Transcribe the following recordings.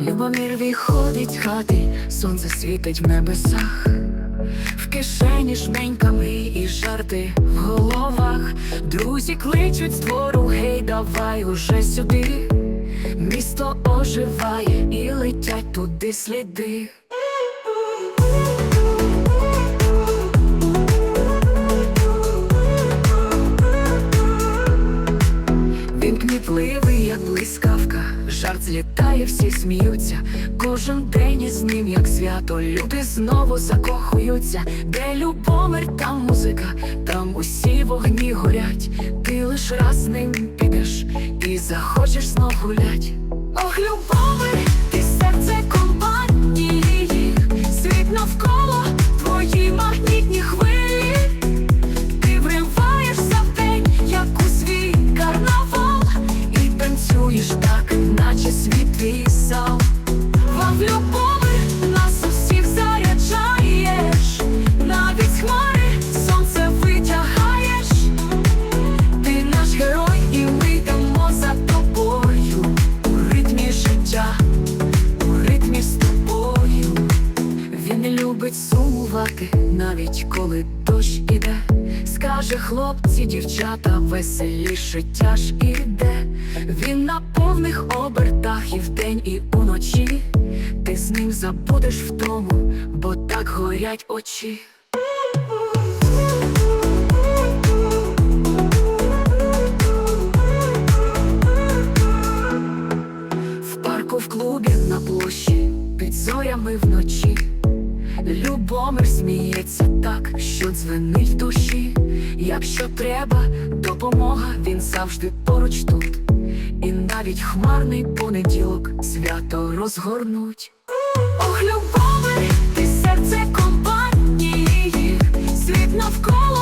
Любомир виходить хати, сонце світить в небесах, в кишені жменьками і жарти в головах. Друзі кличуть з двору, гей, давай уже сюди. Місто оживає і летять туди сліди. Він як блискавка, жарт злітає, всі сміються. Кожен день із ним, як свято, люди знову закохуються. Де Любомир, там музика, там усі вогні горять. Ти лиш раз ним підеш і захочеш знов гулять. Ох, Любомир, ти серце хлопці, дівчата, веселіше тяж іде. Він на повних обертах і вдень, і уночі. Ти з ним забудеш втому, бо так горять очі. В парку, в клубі, на площі, під зорями вночі. Любомир сміється так, що дзвенить в душі. Якщо треба допомога, він завжди поруч тут. І навіть хмарний понеділок свято розгорнуть. Ох, любови, ти серце компанії, світ навколо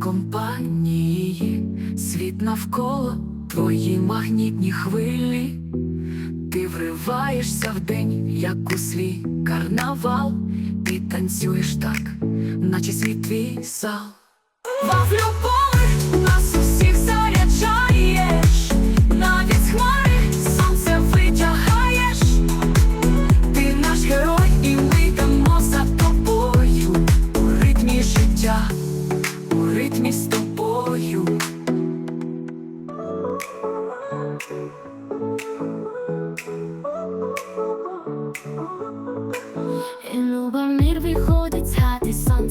компанії, світ навколо твої магнітні хвилі. Ти вриваєшся в день, як у свій карнавал, ти танцюєш так, наче світ твій сал. Вав любові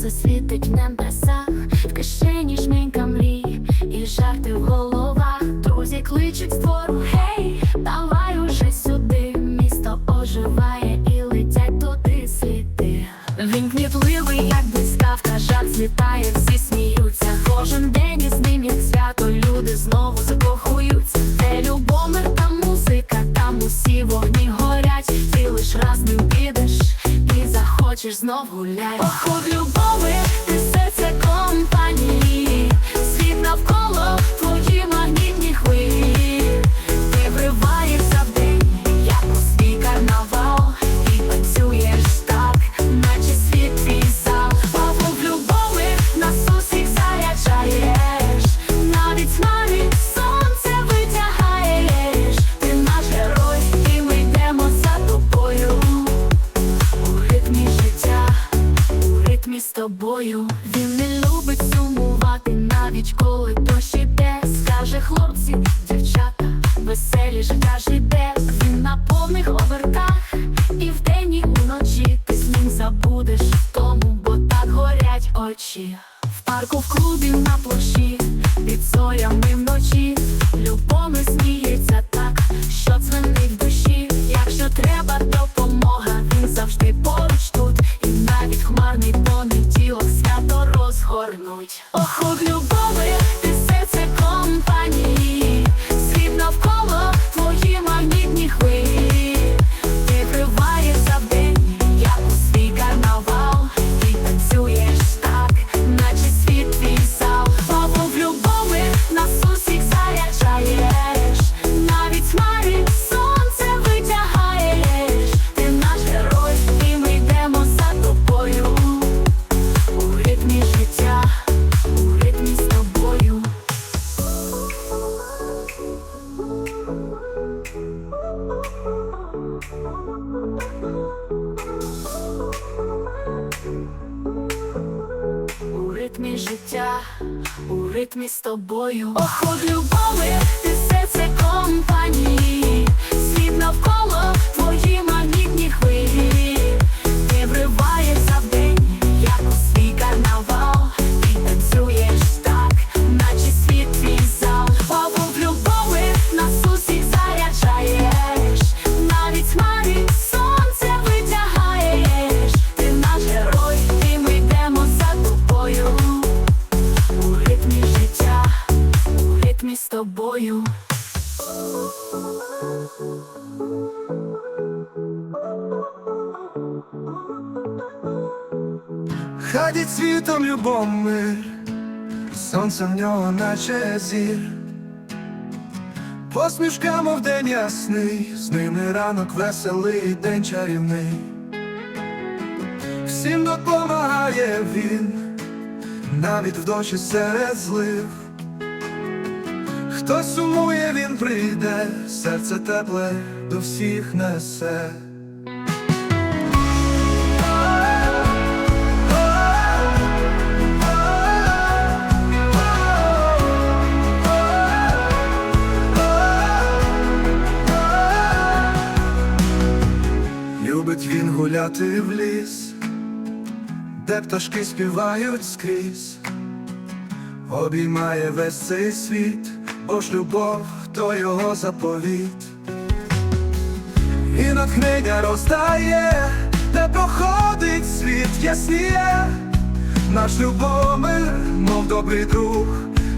сонце світить в небесах, в кишені жменька мрій, і жарти в головах. Друзі кличуть з двору, гей, давай уже сюди. Місто оживає і летять туди сліди. Він кмітливий, як Блискавка, жарт злітає, всі сміються. Кожен день із ним як свято, люди знову закохуються. Де Любомир, там музика, там усі вогні горять. Ти лиш раз ним підеш захочеш знов гулять. Жиде. Він на повних обертах, і вдень, і уночі ти з ним забудеш. в тому, бо так горять очі. В парку, в клубі, на площі, під зорями з тобою. Ох, от Ходить світом Любомир, сонце в нього наче зір, посмішка, мов день ясний, з ними ранок веселий, день чарівний. Всім допомагає він, навіть в дощі серед злив. Хто сумує, він прийде, серце тепле до всіх несе. Гуляти в ліс, де пташки співають скрізь, обіймає весь цей світ, бо ж любов то його заповіт, і натхнення роздає, де проходить світ ясніє, наш любомир, мов добрий друг,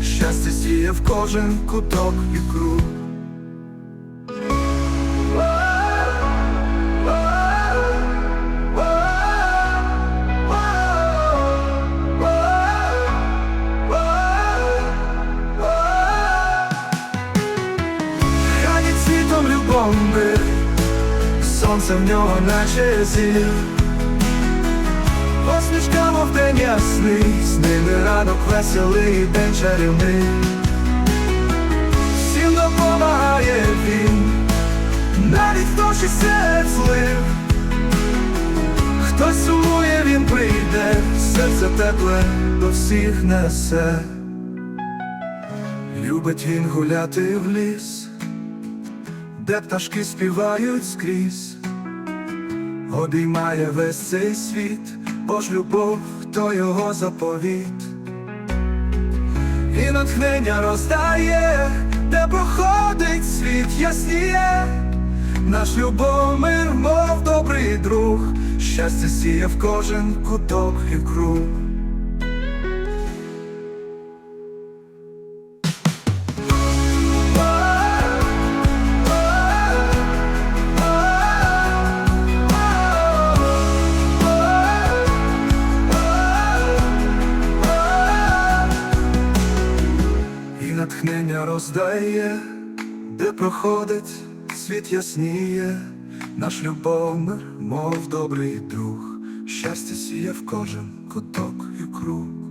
щастя сіє в кожен куток і круг. Сонце в нього наче зір. Посмішка, мов день ясний, з ними ранок веселий, день чарівний. Всім допомагає він, навіть в дощі злив. Хтось сумує, він прийде, серце тепле до всіх несе. Любить він гуляти в ліс, де пташки співають скрізь, обіймає весь цей світ, бо ж любов то його заповіт, і натхнення роздає, де проходить світ ясніє, наш любомир, мов добрий друг, щастя сіє в кожен куток і круг. Роздає, де проходить світ ясніє, наш любов мир, мов добрий друг, щастя сіє в кожен куток і круг.